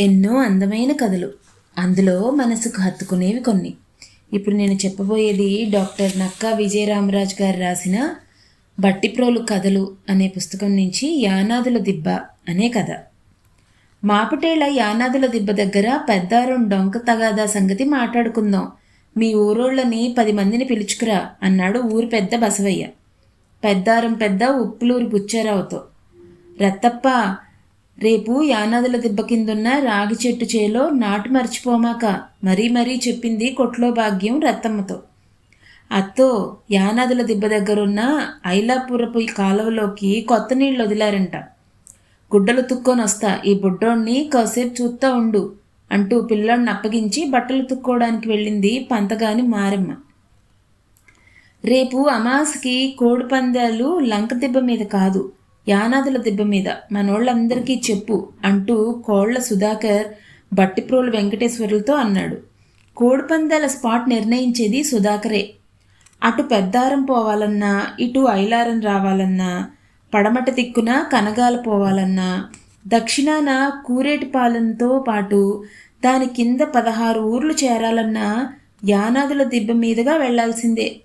ఎన్నో అందమైన కథలు. అందులో మనసుకు హత్తుకునేవి కొన్ని. ఇప్పుడు నేను చెప్పబోయేది డాక్టర్ నక్కా విజయరామరాజు గారు రాసిన బట్టిప్రోలు కథలు అనే పుస్తకం నుంచి యానాదుల దిబ్బ అనే కథ. మాపటేళ్ళ యానాదుల దిబ్బ దగ్గర పెద్దారం డొంక తగాదా సంగతి మాట్లాడుకుందాం. మీ ఊరోళ్ళని పది మందిని పిలుచుకురా అన్నాడు ఊరు పెద్ద బసవయ్య. పెద్దారం పెద్ద ఉప్పులూరి బుచ్చారావుతో. రత్తప్ప రేపు యానాదుల దిబ్బ కిందున్న రాగి చెట్టు చేలో నాటు మర్చిపోమాక మరీ మరీ చెప్పింది కొట్లో భాగ్యం రత్తమ్మతో. అత్తో యానాదుల దిబ్బ దగ్గరున్న ఐలాపురపు కాలువలోకి కొత్త నీళ్ళు వదిలారంట. గుడ్డలు తుక్కొని వస్తా ఈ బుడ్డోణ్ణి కాసేపు చూస్తా ఉండు అంటూ పిల్లోడిని అప్పగించి బట్టలు తుక్కోవడానికి వెళ్ళింది పంతగాని మారెమ్మ. రేపు అమాస్కి కోడి పందాలు లంక దిబ్బ మీద కాదు యానాదుల దిబ్బ మీద మనోళ్ళందరికీ చెప్పు అంటూ కోళ్ళ సుధాకర్ బట్టిప్రోలు వెంకటేశ్వరులతో అన్నాడు. కోడిపందాల స్పాట్ నిర్ణయించేది సుధాకరే. అటు పెద్దారం పోవాలన్నా ఇటు ఐలారం రావాలన్నా పడమట దిక్కున కనగాల పోవాలన్నా దక్షిణాన కూరేటిపాలెంతో పాటు దాని కింద పదహారు ఊర్లు చేరాలన్నా యానాదుల దిబ్బ మీదుగా వెళ్ళాల్సిందే.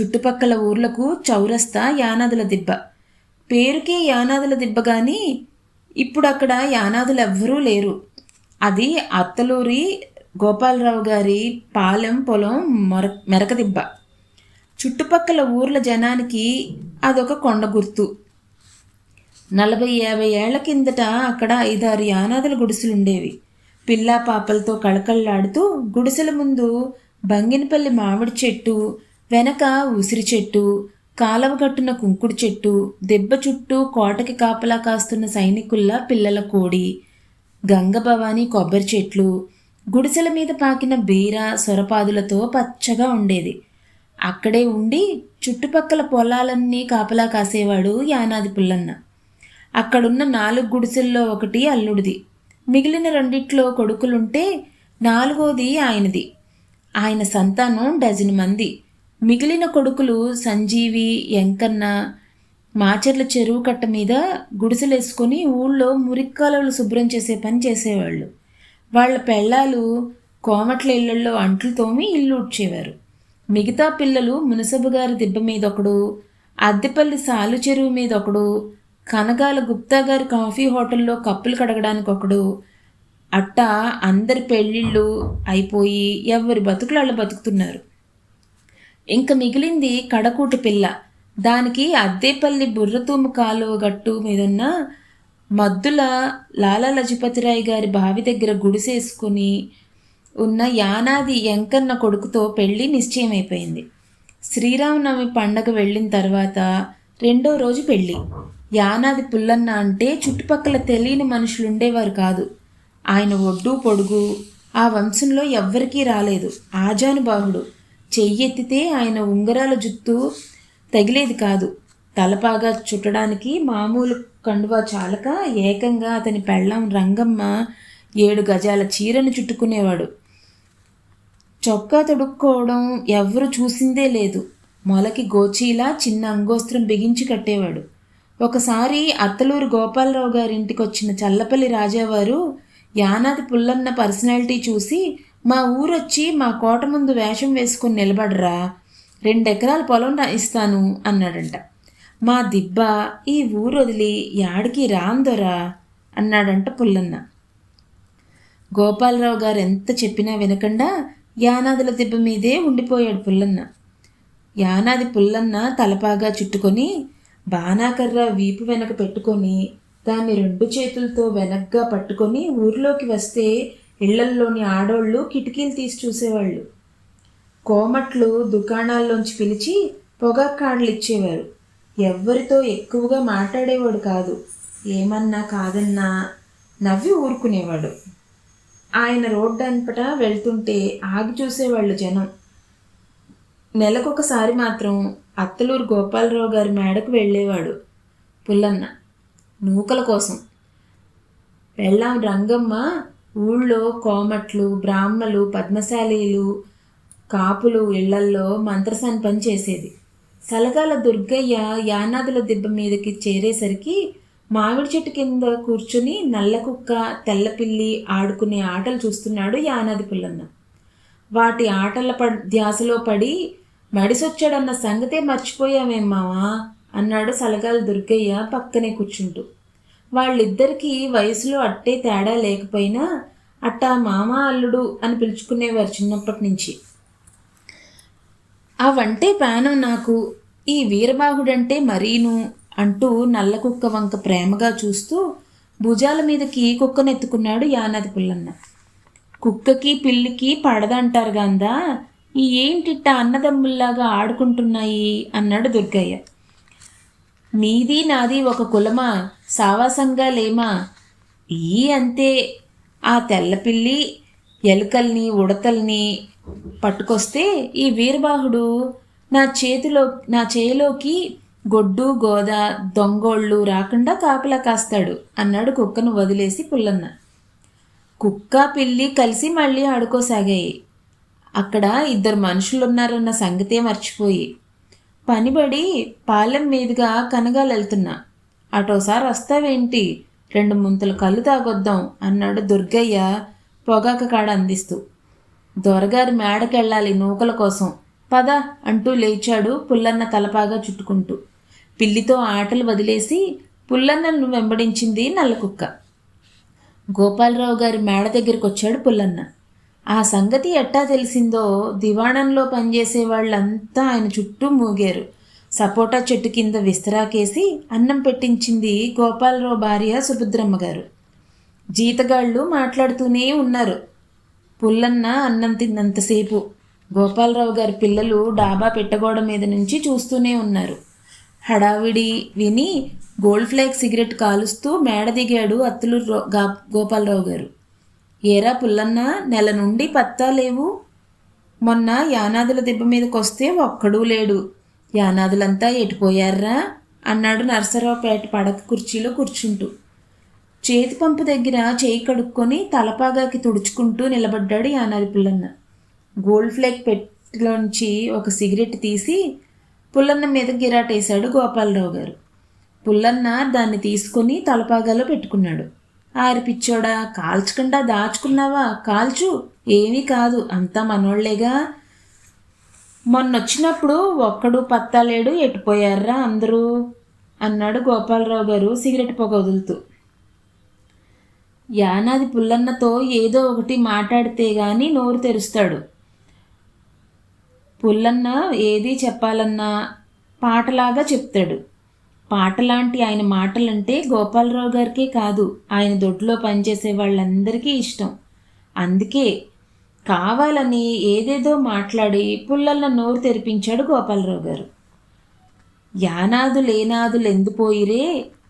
చుట్టుపక్కల ఊర్లకు చౌరస్తా యానాదుల దిబ్బ. పేరుకే యానాదుల దిబ్బ కానీ ఇప్పుడు అక్కడ యానాదులు ఎవ్వరూ లేరు. అది అత్తలూరి గోపాలరావు గారి పాలెం పొలం మొర మెరకదిబ్బ చుట్టుపక్కల ఊర్ల జనానికి అదొక కొండ గుర్తు. నలభై యాభై ఏళ్ళ కిందట అక్కడ ఐదారు యానాదుల గుడిసెలుండేవి. పిల్లా పాపలతో కళకళలాడుతూ గుడిసెల ముందు బంగినపల్లి మామిడి చెట్టు వెనక ఉసిరి చెట్టు కాలవ కట్టున కుంకుడు చెట్టు దెబ్బ చుట్టూ కోటకి కాపలా కాస్తున్న సైనికుల్లా పిల్లల కోడి గంగభవాని కొబ్బరి చెట్లు గుడిసెల మీద పాకిన బీర సొరపాదులతో పచ్చగా ఉండేది. అక్కడే ఉండి చుట్టుపక్కల పొలాలన్నీ కాపలా కాసేవాడు యానాది పుల్లన్న. అక్కడున్న నాలుగు గుడిసెల్లో ఒకటి అల్లుడిది. మిగిలిన రెండిట్లో కొడుకులుంటే నాలుగోది ఆయనది. ఆయన సంతానం డజన్ మంది. మిగిలిన కొడుకులు సంజీవి ఎంకన్న మాచర్ల చెరువు కట్ట మీద గుడిసెలేసుకొని ఊళ్ళో మురిక్కాలలు శుభ్రం చేసే పని చేసేవాళ్ళు. వాళ్ళ పెళ్ళాలు కోమట్ల ఇళ్ళలో అంట్లు తోమి ఇల్లు ఉడ్చేవారు మిగతా పిల్లలు మునసబు గారి దిబ్బ మీద ఒకడు అద్దెపల్లి సాలు చెరువు మీద ఒకడు కనగాల గుప్తా గారి కాఫీ హోటల్లో కప్పులు కడగడానికి ఒకడు అట్టా అందరి పెళ్ళిళ్ళు అయిపోయి ఎవరి బతుకులు వాళ్ళు బతుకుతున్నారు. ఇంక మిగిలింది కడకూటి పిల్ల. దానికి అద్దేపల్లి బుర్రతూము కాలువ గట్టు మీదున్న మద్దుల లాలా లజపతిరాయ్ గారి బావి దగ్గర గుడిసేసుకుని ఉన్న యానాది ఎంకన్న కొడుకుతో పెళ్ళి నిశ్చయమైపోయింది. శ్రీరామనవమి పండగ వెళ్ళిన తర్వాత రెండో రోజు పెళ్ళి యానాది పుల్లన్న అంటే చుట్టుపక్కల తెలియని మనుషులు ఉండేవారు కాదు. ఆయన ఒడ్డు పొడుగు ఆ వంశంలో ఎవ్వరికీ రాలేదు. ఆజానుబాహుడు. చెయ్యెత్తితే ఆయన ఉంగరాల జుత్తు తగిలేది కాదు. తలపాగా చుట్టడానికి మామూలు కండువా చాలక ఏకంగా అతని పెళ్ళం రంగమ్మ ఏడు గజాల చీరను చుట్టుకునేవాడు. చొక్కా తొడుక్కోవడం ఎవరు చూసిందే లేదు. మొలకి గోచీలా చిన్న అంగోస్త్రం బిగించి కట్టేవాడు. ఒకసారి అత్తలూరు గోపాలరావు గారి ఇంటికి వచ్చిన చల్లపల్లి రాజావారు యానాది పుల్లన్న పర్సనాలిటీ చూసి మా ఊరొచ్చి మా కోట ముందు వేషం వేసుకుని నిలబడరా. రెండెకరాల పొలం ఇస్తాను అన్నాడంట. మా దిబ్బ ఈ ఊరు వదిలి యాడికి రాందొరా అన్నాడంట పుల్లన్న. గోపాలరావు గారు ఎంత చెప్పినా వినకుండా యానాదుల దిబ్బ మీదే ఉండిపోయాడు పుల్లన్న. యానాది పుల్లన్న తలపాగా చుట్టుకొని బాణాకర్ర వీపు వెనక పెట్టుకొని దాన్ని రెండు చేతులతో వెనక్గా పట్టుకొని ఊర్లోకి వస్తే ఇళ్ళల్లోని ఆడోళ్ళు కిటికీలు తీసి చూసేవాళ్ళు. కోమట్లు దుకాణాల్లోంచి పిలిచి పొగాకాడలు ఇచ్చేవారు ఎవ్వరితో ఎక్కువగా మాట్లాడేవాడు కాదు. ఏమన్నా కాదన్నా నవ్వి ఊరుకునేవాడు. ఆయన రోడ్డు అంపట వెళ్తుంటే ఆగి చూసేవాళ్ళు జనం. నెలకొకసారి మాత్రం అత్తలూరు గోపాలరావు గారి మేడకు వెళ్ళేవాడు పుల్లన్న. నూకల కోసం. వెళ్ళాం రంగమ్మ ఊళ్ళో కోమట్లు బ్రాహ్మలు పద్మశాలీలు కాపులు ఇళ్ళల్లో మంత్రసాన్ పని చేసేది. సలగాల దుర్గయ్య యానాదుల దిబ్బ మీదకి చేరేసరికి మామిడి చెట్టు కింద కూర్చుని నల్ల కుక్క తెల్లపిల్లి ఆడుకునే ఆటలు చూస్తున్నాడు యానాది పిల్లన్న. వాటి ఆటల ప ధ్యాసలో పడి మడిసొచ్చాడన్న సంగతే మర్చిపోయామేం మావా? అన్నాడు సలగాల దుర్గయ్య పక్కనే కూర్చుంటూ. వాళ్ళిద్దరికీ వయసులో అట్టే తేడా లేకపోయినా అట్టా మామ అల్లుడు అని పిలుచుకునేవారు చిన్నప్పటి నుంచి ఆ వంటే ప్రాణం నాకు ఈ వీరబాహుడంటే మరీను అంటూ నల్ల కుక్క వంక ప్రేమగా చూస్తూ భుజాల మీదకి కుక్కనెత్తుకున్నాడు యానాది పుల్లన్న. కుక్కకి పిల్లికి పడదంటారు గాందా ఈ ఏంటిట్ట అన్నదమ్ముల్లాగా ఆడుకుంటున్నాయి? అన్నాడు దుర్గయ్య. నీది నాది ఒక కులమా? సావాసంగా లేమా? ఈ అంతే. ఆ తెల్లపిల్లి ఎలుకల్ని ఉడతల్ని పట్టుకొస్తే ఈ వీరబాహుడు నా చేతిలో నా చేలోకి గొడ్డు గోద దొంగోళ్ళు రాకుండా కాపలా కాస్తాడు అన్నాడు కుక్కను వదిలేసి పుల్లన్న. కుక్క పిల్లి కలిసి మళ్ళీ ఆడుకోసాగాయి. అక్కడ ఇద్దరు మనుషులున్నారన్న సంగతే మర్చిపోయి పనిబడి పాలెం మీదుగా కనగాలెళ్తున్నా అటోసారి వస్తావేంటి? రెండు ముంతలు కళ్ళు తాగొద్దాం అన్నాడు దుర్గయ్య పొగాక కాడ అందిస్తూ. దొరగారి మేడకెళ్ళాలి నూకల కోసం. పద అంటూ లేచాడు పుల్లన్న తలపాగా చుట్టుకుంటూ. పిల్లితో ఆటలు వదిలేసి పుల్లన్నను వెంబడించింది నల్లకుక్క. గోపాలరావు గారి మేడ దగ్గరికి వచ్చాడు పుల్లన్న. ఆ సంగతి ఎట్టా తెలిసిందో దివాణంలో పనిచేసే వాళ్ళంతా ఆయన చుట్టూ మూగారు. సపోటా చెట్టు కింద విస్తరాకేసి అన్నం పెట్టించింది గోపాలరావు భార్య సుభద్రమ్మ గారు. జీతగాళ్ళు మాట్లాడుతూనే ఉన్నారు. పుల్లన్న అన్నం తిన్నంతసేపు గోపాలరావు గారి పిల్లలు డాబా పెట్టగోడ మీద నుంచి చూస్తూనే ఉన్నారు. హడావిడి విని గోల్డ్ ఫ్లాగ్ సిగరెట్ కాలుస్తూ మేడ దిగాడు అత్తులు గోపాలరావు గారు. ఏరా పుల్లన్న నెల నుండి పత్తా లేవు. మొన్న యానాదుల దిబ్బ మీదకొస్తే ఒక్కడూ లేడు. యానాదులంతా ఎటుపోయారా అన్నాడు నరసరావుపేట పడక కుర్చీలో కూర్చుంటూ. చేతి పంపు దగ్గర చేయి కడుక్కొని తలపాగాకి తుడుచుకుంటూ నిలబడ్డాడు యానాది పుల్లన్న. గోల్డ్ ఫ్లేక్ పెట్టిలోంచి ఒక సిగరెట్ తీసి పుల్లన్న మీద గిరాటేశాడు గోపాలరావు గారు. పుల్లన్న దాన్ని తీసుకొని తలపాగాలో పెట్టుకున్నాడు. ఆరిపిచ్చోడా? కాల్చకుండా దాచుకున్నావా? కాల్చు. ఏమీ కాదు. అంతా మనోళ్ళేగా. మొన్నొచ్చినప్పుడు ఒక్కడు పత్తాలేడు ఎట్టుపోయారా అందరూ? అన్నాడు గోపాలరావు గారు సిగరెట్ పొగ వదులుతూ. యానాది పుల్లన్నతో ఏదో ఒకటి మాట్లాడితే గాని నోరు తెరుస్తాడు. పుల్లన్న ఏది చెప్పాలన్నా పాటలాగా చెప్తాడు. పాటలాంటి ఆయన మాటలంటే గోపాలరావు గారికే కాదు ఆయన దొడ్లో పనిచేసే వాళ్ళందరికీ ఇష్టం. అందుకే కావాలని ఏదేదో మాట్లాడి పుల్లన్న నోరు తెరిపించాడు గోపాలరావు గారు. యానాదు లేనాదులు ఎందుపోయిరే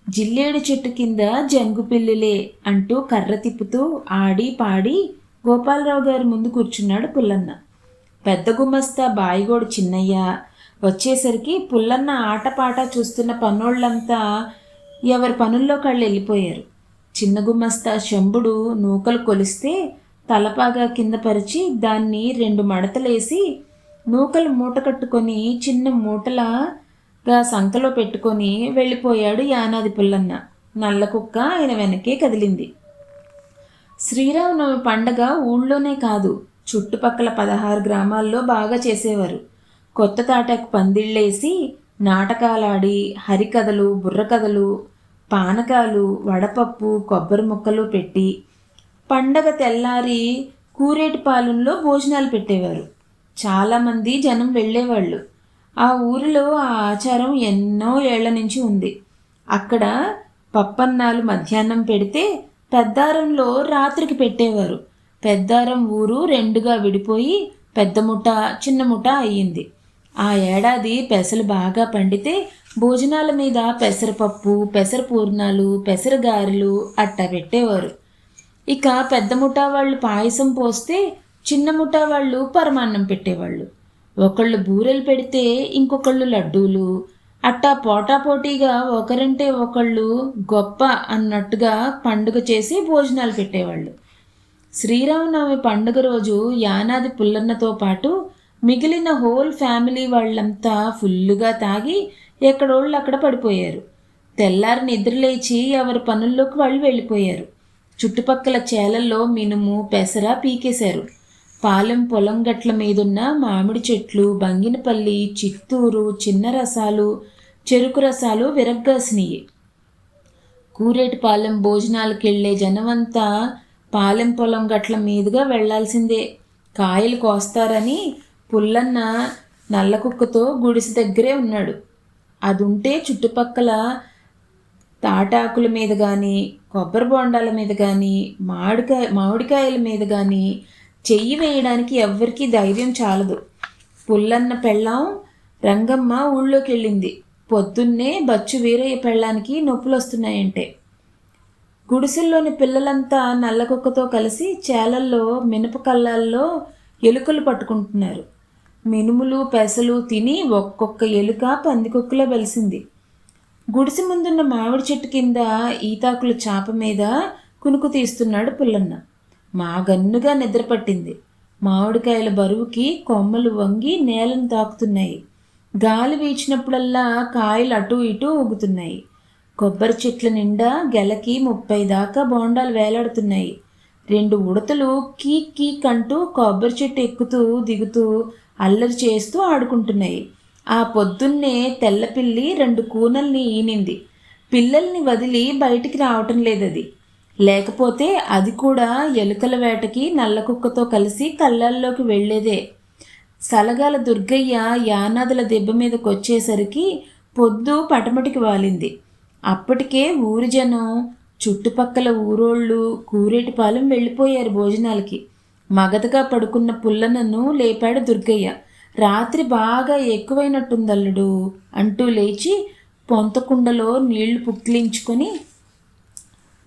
జిల్లేడు చెట్టు కింద జంగు పిల్లులే అంటూ కర్ర తిప్పుతూ ఆడి పాడి గోపాలరావు గారి ముందు కూర్చున్నాడు పుల్లన్న. పెద్ద గుమస్తా బాయిగోడు చిన్నయ్య వచ్చేసరికి పుల్లన్న ఆటపాట చూస్తున్న పనోళ్ళంతా ఎవరి పనుల్లో కళ్ళు వెళ్ళిపోయారు చిన్న గుమ్మస్తా శంభుడు నూకలు కొలిస్తే తలపాగా కింద పరిచి దాన్ని రెండు మడతలేసి నూకలు మూట కట్టుకొని చిన్న మూటలాగా సంకలో పెట్టుకొని వెళ్ళిపోయాడు యానాది పుల్లన్న. నల్ల కుక్క ఆయన వెనకే కదిలింది. శ్రీరామనవమి పండగ ఊళ్ళోనే కాదు చుట్టుపక్కల పదహారు గ్రామాల్లో బాగా చేసేవారు. కొత్త తాటకు పందిళ్ళేసి నాటకాలాడి హరికథలు బుర్రకథలు పానకాలు వడపప్పు కొబ్బరి ముక్కలు పెట్టి పండగ తెల్లారి కూరేటి పాలెంలో భోజనాలు పెట్టేవారు. చాలామంది జనం వెళ్ళేవాళ్ళు. ఆ ఊరిలో ఆ ఆచారం ఎన్నో ఏళ్ళ నుంచి ఉంది. అక్కడ పప్పన్నాలు మధ్యాహ్నం పెడితే పెద్దారంలో రాత్రికి పెట్టేవారు. పెద్దారం ఊరు రెండుగా విడిపోయి పెద్ద ముఠ చిన్న ముఠ అయ్యింది. ఆ ఏడాది పెసలు బాగా పండితే భోజనాల మీద పెసరపప్పు పెసర పూర్ణాలు పెసర గారెలు అట్టా పెట్టేవారు. ఇక పెద్ద ముఠా వాళ్ళు పాయసం పోస్తే చిన్న ముఠా వాళ్ళు పరమాన్నం పెట్టేవాళ్ళు. ఒకళ్ళు బూరెలు పెడితే ఇంకొకళ్ళు లడ్డూలు. అట్టా పోటాపోటీగా ఒకరంటే ఒకళ్ళు గొప్ప అన్నట్టుగా పండుగ చేసి భోజనాలు పెట్టేవాళ్ళు. శ్రీరామనవమి పండుగ రోజు యానాది పుల్లన్నతో పాటు మిగిలిన హోల్ ఫ్యామిలీ వాళ్ళంతా ఫుల్లుగా తాగి ఎక్కడోళ్ళు అక్కడ పడిపోయారు. తెల్లారి నిద్రలేచి ఎవరి పనుల్లోకి వాళ్ళు వెళ్ళిపోయారు. చుట్టుపక్కల చేలల్లో మినుము పెసర పీకేశారు. పాలెం పొలం గట్ల మీదున్న మామిడి చెట్లు బంగినపల్లి చిత్తూరు చిన్న రసాలు చెరుకు రసాలు విరగ్గాసినాయి. కూరేటిపాలెం భోజనాలకు వెళ్ళే జనమంతా పాలెం పొలం గట్ల మీదుగా వెళ్ళాల్సిందే కాయలు కోస్తారని పుల్లన్న నల్ల కుక్కతో గుడిసె దగ్గరే ఉన్నాడు. అదుంటే చుట్టుపక్కల తాటాకుల మీద కానీ కొబ్బరి బొండాల మీద కానీ మామిడికాయ మామిడికాయల మీద కానీ చెయ్యి వేయడానికి ఎవ్వరికీ ధైర్యం చాలదు. పుల్లన్న పెళ్ళాం రంగమ్మ ఊళ్ళోకి వెళ్ళింది పొద్దున్నే బచ్చు వీరయ్య పెళ్ళానికి నొప్పులు వస్తున్నాయంటే గుడిసెల్లోని పిల్లలంతా నల్లకుక్కతో కలిసి చేలల్లో మినపకల్లాల్లో ఎలుకలు పట్టుకుంటున్నారు. మినుములు పెసలు తిని ఒక్కొక్క ఎలుక పందికొక్కులో వెలిసింది. గుడిసె ముందున్న మామిడి చెట్టు కింద ఈతాకుల చాప మీద కునుకు తీస్తున్నాడు పుల్లన్న. మా గన్నుగా నిద్రపట్టింది మామిడికాయల బరువుకి కొమ్మలు వంగి నేలను తాకుతున్నాయి. గాలి వీచినప్పుడల్లా కాయలు అటు ఇటు ఊగుతున్నాయి. కొబ్బరి చెట్ల నిండా గెలకి ముప్పై దాకా బోండాలు వేలాడుతున్నాయి. రెండు ఉడతలు కీక్ కీక్ అంటూ కొబ్బరి చెట్టు ఎక్కుతూ దిగుతూ అల్లరి చేస్తూ ఆడుకుంటున్నాయి. ఆ పొద్దున్నే తెల్లపిల్లి రెండు కూనల్ని ఈనింది. పిల్లల్ని వదిలి బయటికి రావటం లేదది. లేకపోతే అది కూడా ఎలుకల వేటకి నల్లకుక్కతో కలిసి కళ్ళల్లోకి వెళ్ళేదే. సలగాల దుర్గయ్య యానాదుల దెబ్బ మీదకి వచ్చేసరికి పొద్దు పటమటికి వాలింది. అప్పటికే ఊరి జనం చుట్టుపక్కల ఊరోళ్ళు కూరేటిపాలెం వెళ్ళిపోయారు భోజనాలకి. మగతగా పడుకున్న పుల్లనను లేపాడు దుర్గయ్య. రాత్రి బాగా ఎక్కువైనట్టుందల్లుడు అంటూ లేచి పొంతకుండలో నీళ్ళు పుక్కిలించుకొని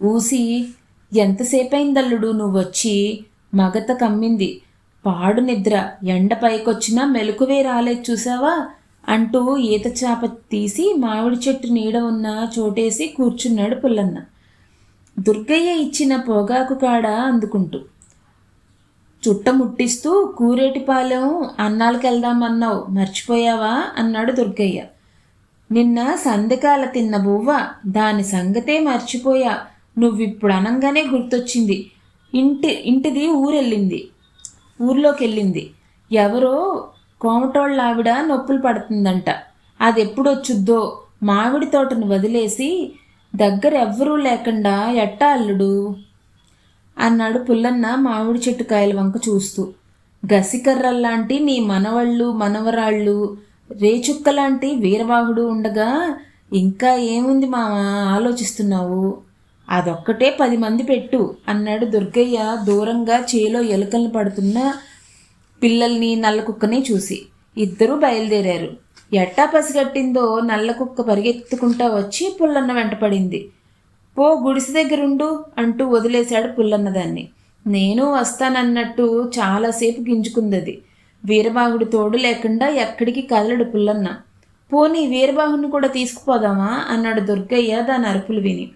ఊసి ఎంతసేపైందల్లుడు నువ్వు వచ్చి మగత కమ్మింది. పాడు నిద్ర ఎండ పైకొచ్చినా మెలకువే రాలేదు చూసావా? అంటూ ఈత చేప తీసి మామిడి చెట్టు నీడ ఉన్న చోటేసి కూర్చున్నాడు పుల్లన్న. దుర్గయ్య ఇచ్చిన పొగాకు కాడ అందుకుంటూ చుట్టముట్టిస్తూ కూరేటిపాలెం అన్నాలకు వెళ్దామన్నావు మర్చిపోయావా? అన్నాడు దుర్గయ్య. నిన్న సందకాల తిన్న బువ్వ దాని సంగతే మర్చిపోయా. నువ్విప్పుడు అనంగానే గుర్తొచ్చింది. ఇంటి ఇంటిది ఊరెళ్ళింది. ఊర్లోకి వెళ్ళింది ఎవరో కోమటోళ్ళ ఆవిడ నొప్పులు పడుతుందంట. అది ఎప్పుడొచ్చుద్దో మామిడి తోటను వదిలేసి దగ్గర ఎవ్వరూ లేకుండా ఎట్టా అల్లుడు? అన్నాడు పుల్లన్న మామిడి చెట్టు కాయల వంక చూస్తూ. గసికర్రల్లాంటి నీ మనవళ్ళు మనవరాళ్ళు రేచుక్కలాంటి వీరవాహుడు ఉండగా ఇంకా ఏముంది మామ ఆలోచిస్తున్నావు? అదొక్కటే పది మంది పెట్టు అన్నాడు దుర్గయ్య దూరంగా చేలో ఎలుకలు పడుతున్న పిల్లల్ని నల్లకుక్కని చూసి. ఇద్దరూ బయలుదేరారు. ఎట్టా పసిగట్టిందో నల్లకుక్క పరిగెత్తుకుంటా వచ్చి పుల్లన్న వెంటపడింది. పో గుడిసె దగ్గరుండు అంటూ వదిలేశాడు పుల్లన్నదాన్ని. నేను వస్తానన్నట్టు చాలాసేపు గింజుకుందది. వీరబాహుడి తోడు లేకుండా ఎక్కడికి కదలడు పుల్లన్న. పోనీ వీరబాహుని కూడా తీసుకుపోదామా? అన్నాడు దుర్గయ్య దాని అరుపులు విని.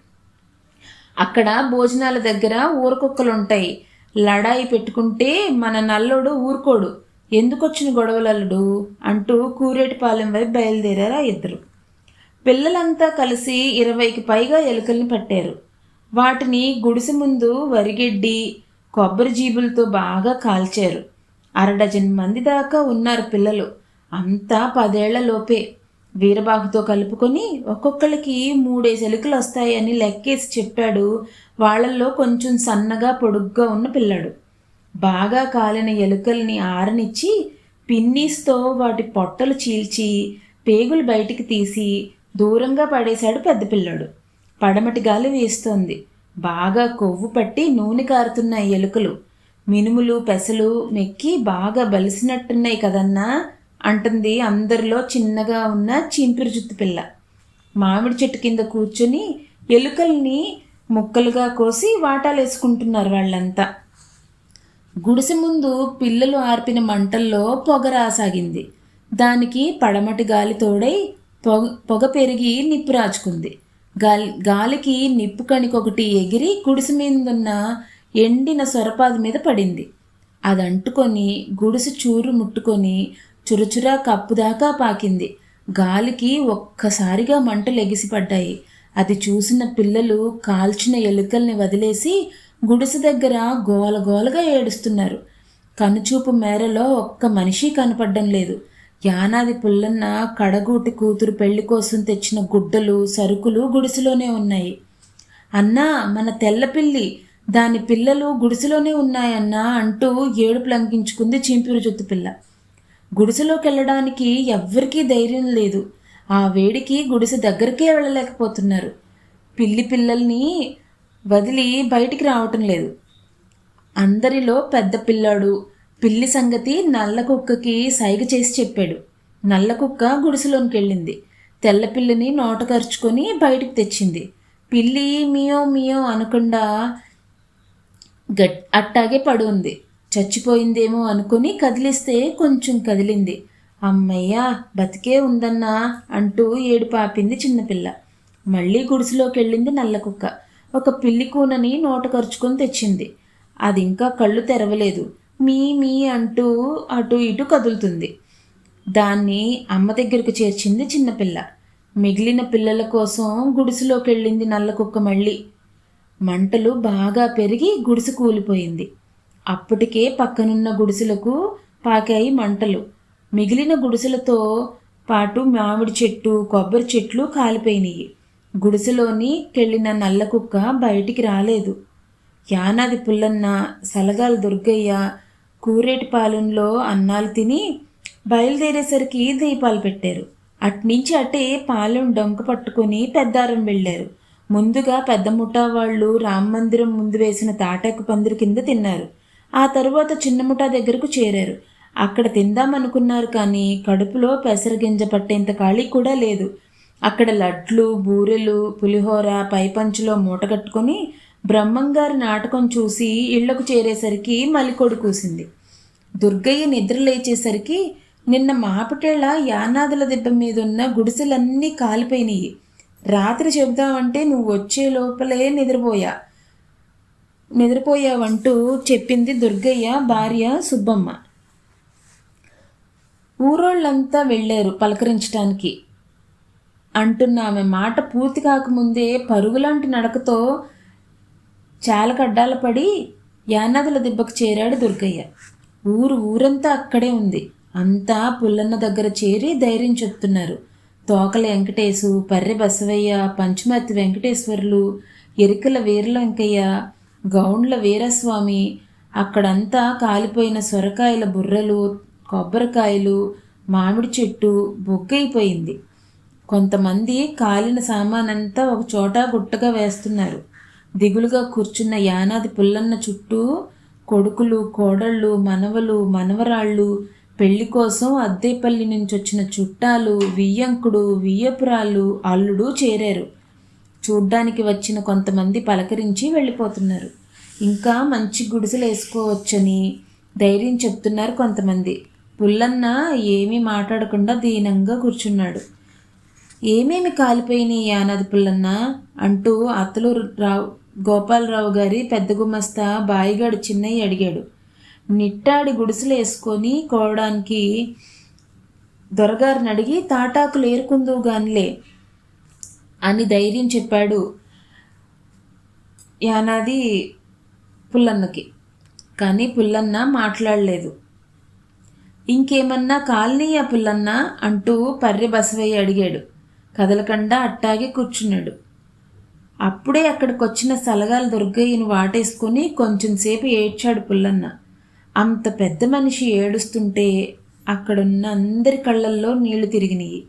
అక్కడ భోజనాల దగ్గర ఊరకొక్కలుంటాయి. లడాయి పెట్టుకుంటే మన నల్లోడు ఊరుకోడు. ఎందుకొచ్చిన గొడవలల్లుడు? అంటూ కూరేటిపాలెం వైపు బయలుదేరారు ఆ ఇద్దరు. పిల్లలంతా కలిసి ఇరవైకి పైగా ఎలుకల్ని పట్టారు. వాటిని గుడిసె ముందు వరిగెడ్డి కొబ్బరి జీబులతో బాగా కాల్చారు. అరడజన్ మంది దాకా ఉన్నారు పిల్లలు. అంతా పదేళ్ళ లోపే. వీరబాహుతో కలుపుకొని ఒక్కొక్కరికి మూడేసి ఎలుకలు వస్తాయని లెక్కేసి చెప్పాడు వాళ్ళల్లో కొంచెం సన్నగా పొడుగ్గా ఉన్న పిల్లాడు. బాగా కాలిన ఎలుకల్ని ఆరనిచ్చి పిన్నీస్తో వాటి పొట్టలు చీల్చి పేగులు బయటికి తీసి దూరంగా పడేశాడు పెద్ద పిల్లాడు. పడమటి గాలి వేస్తోంది. బాగా కొవ్వు పట్టి నూనె కారుతున్న ఎలుకలు. మినుములు పెసలు మెక్కి బాగా బలిసినట్టున్నాయి కదన్నా అంటుంది అందరిలో చిన్నగా ఉన్న చింపిరి జుత్తు పిల్ల. మామిడి చెట్టు కింద కూర్చుని ఎలుకల్ని ముక్కలుగా కోసి వాటాలు వేసుకుంటున్నారు వాళ్ళంతా. గుడిసె ముందు పిల్లలు ఆర్పిన మంటల్లో పొగ రాసాగింది. దానికి పడమటి గాలి తోడై పొగ పొగ పెరిగి నిప్పు రాచుకుంది. గాలి గాలికి నిప్పు కణికొకటి ఎగిరి గుడిసె మీదున్న ఎండిన సొరపాది మీద పడింది. అది అంటుకొని గుడిసె చూరు ముట్టుకొని చురుచురా కప్పుదాకా పాకింది. గాలికి ఒక్కసారిగా మంటలు ఎగిసిపడ్డాయి అది చూసిన పిల్లలు కాల్చిన ఎలుకల్ని వదిలేసి గుడిసె దగ్గర గోలగోలగా ఏడుస్తున్నారు. కనుచూపు మేరలో ఒక్క మనిషి కనపడడం లేదు. యానాది పుల్లన్న కడగూటి కూతురు పెళ్ళి కోసం తెచ్చిన గుడ్డలు సరుకులు గుడిసెలోనే ఉన్నాయి. అన్నా మన తెల్ల పిల్లి దాని పిల్లలు గుడిసెలోనే ఉన్నాయన్నా అంటూ ఏడుపు లంకించుకుంది చింపిరి జుత్తు పిల్ల. గుడిసెలోకి వెళ్ళడానికి ఎవ్వరికీ ధైర్యం లేదు. ఆ వేడికి గుడిసె దగ్గరికే వెళ్ళలేకపోతున్నారు. పిల్లి పిల్లల్ని వదిలి బయటికి రావటం లేదు. అందరిలో పెద్ద పిల్లాడు పిల్లి సంగతి నల్ల కుక్కకి సైగ చేసి చెప్పాడు. నల్ల కుక్క గుడిసెలోనికి వెళ్ళింది తెల్ల పిల్లిని నోట ఖర్చుకొని బయటికి తెచ్చింది. పిల్లి మియో మియో అనకుండా గట్ అట్టాగే పడి ఉంది చచ్చిపోయిందేమో అనుకుని కదిలిస్తే కొంచెం కదిలింది. అమ్మయ్యా బతికే ఉందన్నా అంటూ ఏడు పాపింది చిన్నపిల్ల మళ్ళీ గుడిసెలోకి వెళ్ళింది నల్ల కుక్క ఒక పిల్లి కూనని నోట ఖర్చుకొని తెచ్చింది. అది ఇంకా కళ్ళు తెరవలేదు. మీ మీ అంటూ అటు ఇటు కదులుతుంది. దాన్ని అమ్మ దగ్గరకు చేర్చింది చిన్నపిల్ల మిగిలిన పిల్లల కోసం గుడిసెలోకి వెళ్ళింది నల్ల కుక్క మళ్ళీ. మంటలు బాగా పెరిగి గుడిసె కూలిపోయింది. అప్పటికే పక్కనున్న గుడిసెలకు పాకాయి మంటలు. మిగిలిన గుడిసెలతో పాటు మామిడి చెట్టు కొబ్బరి చెట్లు కాలిపోయినాయి. గుడిసెలోని కెళ్ళిన నల్ల కుక్క బయటికి రాలేదు. యానాది పుల్లన్న సలగాల దుర్గయ్య కూరేటిపాలెంలో అన్నాలు తిని బయలుదేరేసరికి దీపాలు పెట్టారు. అట్నుంచి అటే పాలెం డొంక పట్టుకొని పెద్దారం వెళ్ళారు. ముందుగా పెద్ద ముఠా వాళ్ళు రామ మందిరం ముందు వేసిన తాటాకు పందిరి కింద తిన్నారు. ఆ తరువాత చిన్న ముఠా దగ్గరకు చేరారు. అక్కడ తిందామనుకున్నారు కానీ కడుపులో పెసరగింజ పట్టేంత ఖాళీ కూడా లేదు. అక్కడ లడ్లు బూరెలు పులిహోర పైపంచులో మూటగట్టుకొని బ్రహ్మంగారి నాటకం చూసి ఇళ్ళకు చేరేసరికి మలికొడు కూసింది దుర్గయ్య నిద్ర లేచేసరికి నిన్న మాపటేళ యానాదుల దిబ్బ మీదున్న గుడిసెలన్నీ కాలిపోయినాయి రాత్రి చెబుదామంటే నువ్వు వచ్చే లోపలే నిద్రపోయా. నిద్రపోయావంటూ చెప్పింది దుర్గయ్య భార్య సుబ్బమ్మ. ఊరోళ్ళంతా వెళ్ళారు పలకరించడానికి అంటున్న ఆమె మాట పూర్తి కాకముందే పరుగులాంటి నడకతో చాలకడ్డాల పడి యానాదుల దిబ్బకు చేరాడు దుర్గయ్య. ఊరు ఊరంతా అక్కడే ఉంది. అంతా పుల్లన్న దగ్గర చేరి ధైర్యం చెప్తున్నారు. తోకల వెంకటేశు పర్రె బసవయ్య పంచుమర్తి వెంకటేశ్వర్లు ఎరికల వీరల వెంకయ్య గౌండ్ల వీరస్వామి అక్కడంతా కాలిపోయిన సొరకాయల బుర్రలు కొబ్బరికాయలు మామిడి చెట్టు బొగ్గైపోయింది. కొంతమంది కాలిన సామానంతా ఒక చోట గుట్టగా వేస్తున్నారు. దిగులుగా కూర్చున్న యానాది పుల్లన్న చుట్టూ కొడుకులు కోడళ్ళు మనవలు మనవరాళ్ళు పెళ్ళి కోసం అద్దేపల్లి నుంచి వచ్చిన చుట్టాలు వియ్యంకుడు వియ్యపురాలు అల్లుడు చేరారు. చూడ్డానికి వచ్చిన కొంతమంది పలకరించి వెళ్ళిపోతున్నారు. ఇంకా మంచి గుడిసెలు వేసుకోవచ్చని ధైర్యం చెప్తున్నారు కొంతమంది. పుల్లన్న ఏమీ మాట్లాడకుండా దీనంగా కూర్చున్నాడు. ఏమేమి కాలిపోయినాయి యానాది పుల్లన్న? అంటూ అత్తలు రావు గోపాలరావు గారి పెద్ద గుమస్తా బాయిగాడు చిన్నయ్య అడిగాడు. నిట్టాడి గుడిసెలు వేసుకొని కోవడానికి దొరగారిని అడిగి తాటాకులు ఏరుకుందువు గానిలే అని ధైర్యం చెప్పాడు యానాది పుల్లన్నకి. కానీ పుల్లన్న మాట్లాడలేదు. ఇంకేమన్నా కాలనీయా పుల్లన్న? అంటూ పర్రె బసవయ్య అడిగాడు. కదలకుండా అట్టాగే కూర్చున్నాడు. అప్పుడే అక్కడికి వచ్చిన సలగాల దుర్గయ్యను వాటేసుకుని కొంచెంసేపు ఏడ్చాడు పుల్లన్న. అంత పెద్ద మనిషి ఏడుస్తుంటే అక్కడున్న అందరి కళ్ళల్లో నీళ్ళు తిరిగినాయి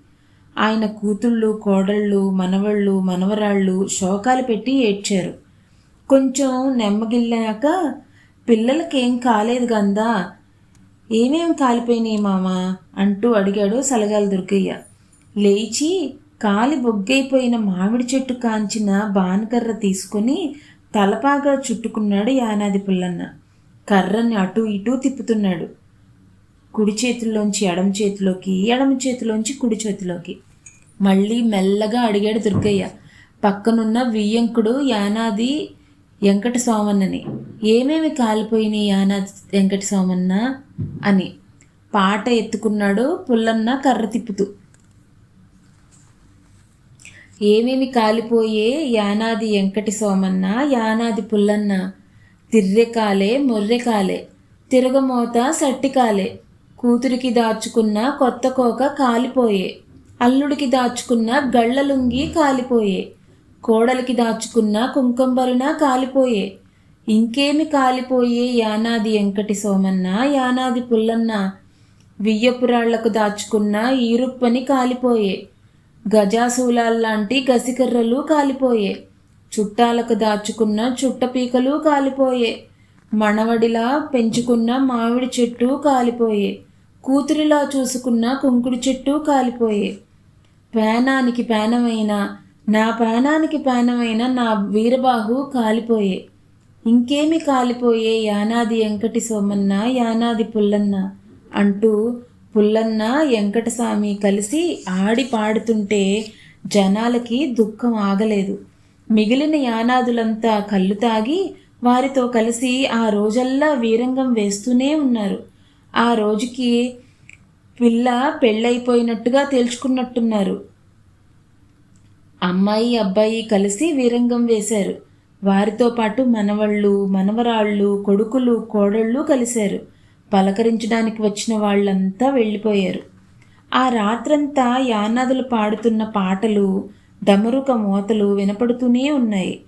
ఆయన కూతుళ్ళు కోడళ్ళు మనవళ్ళు మనవరాళ్ళు శోకాలు పెట్టి ఏడ్చారు. కొంచెం నెమ్మగిల్లాక పిల్లలకేం కాలేదు గందా. ఏమేం కాలిపోయినాయి మామ? అంటూ అడిగాడు సలగాల దుర్గయ్య. లేచి కాలి బొగ్గైపోయిన మామిడి చెట్టు కాంచిన బానకర్ర తీసుకొని తలపాగా చుట్టుకున్నాడు యానాది పుల్లన్న. కర్రని అటు ఇటు తిప్పుతున్నాడు. కుడి చేతిలోంచి ఎడమ చేతిలోకి ఎడమ చేతిలోంచి కుడి చేతిలోకి. మళ్ళీ మెల్లగా అడిగాడు దుర్గయ్య పక్కనున్న వియ్యంకుడు యానాది వెంకట సోమన్నని ఏమేమి కాలిపోయినాయి యానాది వెంకట సోమన్న అని. పాట ఎత్తుకున్నాడు పుల్లన్న కర్ర తిప్పుతూ. ఏమేమి కాలిపోయే యానాది వెంకటి సోమన్న యానాది పుల్లన్న? తిర్రెకాలే మొర్రెకాలే. తిరగమోత సట్టికాలే. కూతురికి దాచుకున్న కొత్త కోక కాలిపోయే. అల్లుడికి దాచుకున్న గళ్ళలుంగి కాలిపోయే. కోడలికి దాచుకున్న కుంకంబరున కాలిపోయే. ఇంకేమి కాలిపోయే యానాది వెంకటి సోమన్న యానాది పుల్లన్న? వియ్యపురాళ్ళకు దాచుకున్న ఈరుప్పని కాలిపోయే. గజాశూలాల్లాంటి గసికర్రలు కాలిపోయే చుట్టాలకు దాచుకున్న చుట్టపీకలు కాలిపోయే మణవడిలా పెంచుకున్న మామిడి చెట్టు కాలిపోయే కూతురిలా చూసుకున్న కుంకుడి చెట్టు కాలిపోయే. పేనానికి పేనమైన నా పేనానికి పేనమైన నా వీరబాహు కాలిపోయే. ఇంకేమి కాలిపోయే యానాది వెంకటి సోమన్న యానాది పుల్లన్న అంటూ పుల్లన్న వెంకటస్వామి కలిసి ఆడి పాడుతుంటే జనాలకి దుఃఖం ఆగలేదు. మిగిలిన యానాదులంతా కళ్ళు తాగి వారితో కలిసి ఆ రోజల్లా వీరంగం వేస్తూనే ఉన్నారు. ఆ రోజుకి పిల్ల పెళ్ళైపోయినట్టుగా తేల్చుకున్నట్టున్నారు. అమ్మాయి అబ్బాయి కలిసి వీరంగం వేశారు. వారితో పాటు మనవళ్ళు మనవరాళ్ళు కొడుకులు కోడళ్ళు కలిశారు. పలకరించడానికి వచ్చిన వాళ్ళంతా వెళ్ళిపోయారు. ఆ రాత్రంతా యానాదులు పాడుతున్న పాటలు డమరుక మోతలు వినపడుతూనే ఉన్నాయి.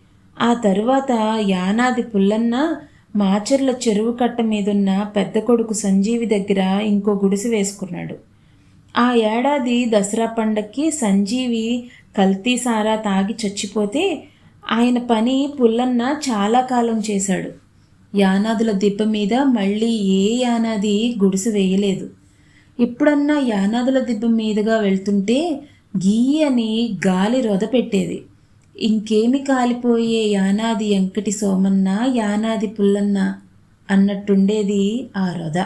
ఆ తరువాత యానాది పుల్లన్న మాచర్ల చెరువు కట్ట మీదున్న పెద్ద కొడుకు సంజీవి దగ్గర ఇంకో గుడిసె వేసుకున్నాడు. ఆ ఏడాది దసరా పండక్కి సంజీవి కల్తీ సారా తాగి చచ్చిపోతే ఆయన పని పుల్లన్న చాలా కాలం చేశాడు. యానాదుల దిబ్బ మీద మళ్ళీ ఏ యానాది గుడిసె వేయలేదు. ఇప్పుడన్నా యానాదుల దిబ్బ మీదుగా వెళ్తుంటే గీ అని గాలి రొద పెట్టేది. ఇంకేమి కాలిపోయే యానాది ఎంకటి సోమన్న యానాది పుల్లన్న అన్నట్టుండేది ఆ రొద.